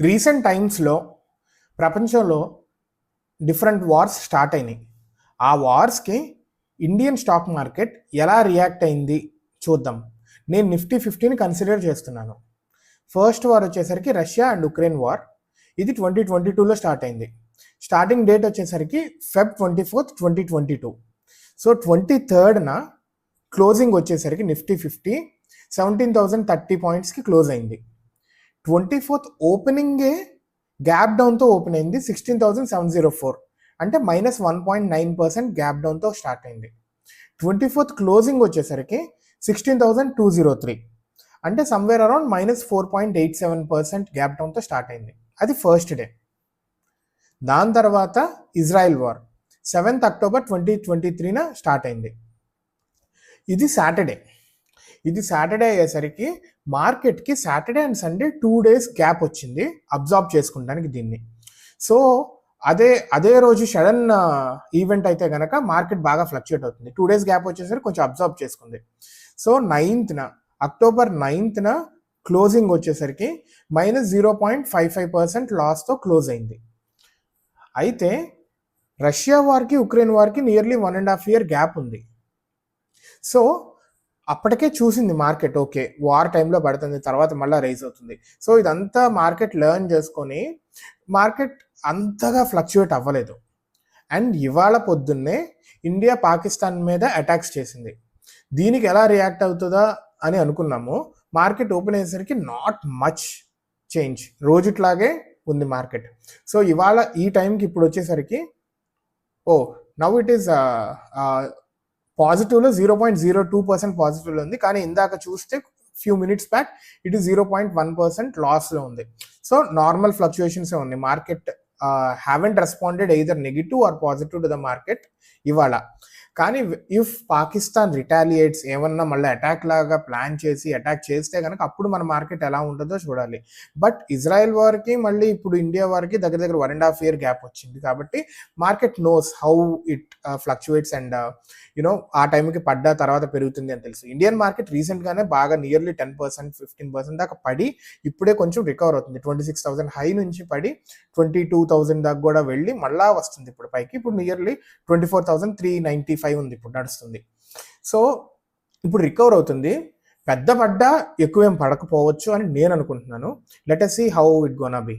Recent టైమ్స్లో ప్రపంచంలో different wars start అయినాయి. ఆ వార్స్కి ఇండియన్ స్టాక్ మార్కెట్ ఎలా రియాక్ట్ అయింది చూద్దాం. నేను నిఫ్టీ ఫిఫ్టీని కన్సిడర్ చేస్తున్నాను. ఫస్ట్ వార్ వచ్చేసరికి రష్యా అండ్ ఉక్రెయిన్ వార్ ఇది ట్వంటీ ట్వంటీ టూలో స్టార్ట్ అయింది. స్టార్టింగ్ డేట్ వచ్చేసరికి Feb twenty fourth twenty twenty two so twenty థర్డ్న closing వచ్చేసరికి Nifty fifty seventeen thousand thirty పాయింట్స్కి close అయింది. ట్వంటీ ఫోర్త్ ఓపెనింగే గ్యాప్ డౌన్తో ఓపెన్ అయింది sixteen thousand seven zero four. అంటే minus one point nine percent gap డౌన్తో start అయింది. Twenty fourth closing వచ్చేసరికి sixteen thousand two zero three. అంటే somewhere around minus four point eight seven percent gap డౌన్తో start అయింది. అది first day దాని తర్వాత Israel war. Seventh October twenty twenty త్రీన start అయింది. ఇది Saturday. ఇది సాటర్డే అయ్యేసరికి మార్కెట్కి Saturday and Sunday two days gap వచ్చింది అబ్జార్బ్ చేసుకుంటానికి దీన్ని. సో అదే అదే రోజు సడన్ ఈవెంట్ అయితే కనుక మార్కెట్ బాగా ఫ్లక్చుయేట్ అవుతుంది. టూ డేస్ గ్యాప్ వచ్చేసరికి కొంచెం అబ్జార్బ్ చేసుకుంది. సో నైన్త్న అక్టోబర్ నైన్త్న క్లోజింగ్ వచ్చేసరికి minus zero point five five percent లాస్తో close అయింది. అయితే రష్యా వార్కి Ukraine వార్కి nearly one and half year gap ఉంది. సో అప్పటికే చూసింది మార్కెట్ ఓకే వార్ టైంలో పడుతుంది తర్వాత మళ్ళీ రైజ్ అవుతుంది. సో ఇదంతా మార్కెట్ లెర్న్ చేసుకొని మార్కెట్ అంతగా ఫ్లక్చుయేట్ అవ్వలేదు. అండ్ ఇవాళ పొద్దున్నే ఇండియా పాకిస్తాన్ మీద అటాక్స్ చేసింది. దీనికి ఎలా రియాక్ట్ అవుతుందా అని అనుకున్నాము. మార్కెట్ ఓపెన్ అయ్యేసరికి నాట్ మచ్ చేంజ్. రోజుట్లాగే ఉంది మార్కెట్. సో ఇవాళ ఈ టైంకి ఇప్పుడు వచ్చేసరికి oh now it is పాజిటివ్లో zero point zero two percent పాజిటివ్లో ఉంది. కానీ ఇందాక చూస్తే few minutes back it zero point one percent లాస్లో ఉంది. సో నార్మల్ ఫ్లక్చుయేషన్సే ఉంది market haven't responded either negative or positive to the market ఇవాళ. కానీ ఇఫ్ పాకిస్తాన్ రిటాలియేట్స్ ఏమన్నా మళ్ళీ అటాక్ లాగా ప్లాన్ చేసి అటాక్ చేస్తే కనుక అప్పుడు మన మార్కెట్ ఎలా ఉంటుందో చూడాలి. బట్ ఇజ్రాయెల్ వారికి మళ్ళీ ఇప్పుడు ఇండియా వారికి దగ్గర దగ్గర one and half year gap వచ్చింది. కాబట్టి market knows how it fluctuates and you know ఆ టైంకి పడ్డ తర్వాత పెరుగుతుంది అని తెలుసు. ఇండియన్ మార్కెట్ రీసెంట్గానే బాగా nearly ten percent fifteen percent దాకా పడి ఇప్పుడే కొంచెం రికవర్ అవుతుంది. ట్వంటీ సిక్స్ థౌసండ్ హై నుంచి పడి ట్వంటీ టూ థౌసండ్ దాకా కూడా వెళ్ళి మళ్ళా వస్తుంది ఇప్పుడు పైకి. ఇప్పుడు nearly twenty four thousand three ninety five ఉంది ఇప్పుడు నడుస్తుంది. సో ఇప్పుడు రికవర్ అవుతుంది. పెద్ద పడ్డ ఎక్కువేం పడకపోవచ్చు అని నేను అనుకుంటున్నాను. Let us see how it gonna be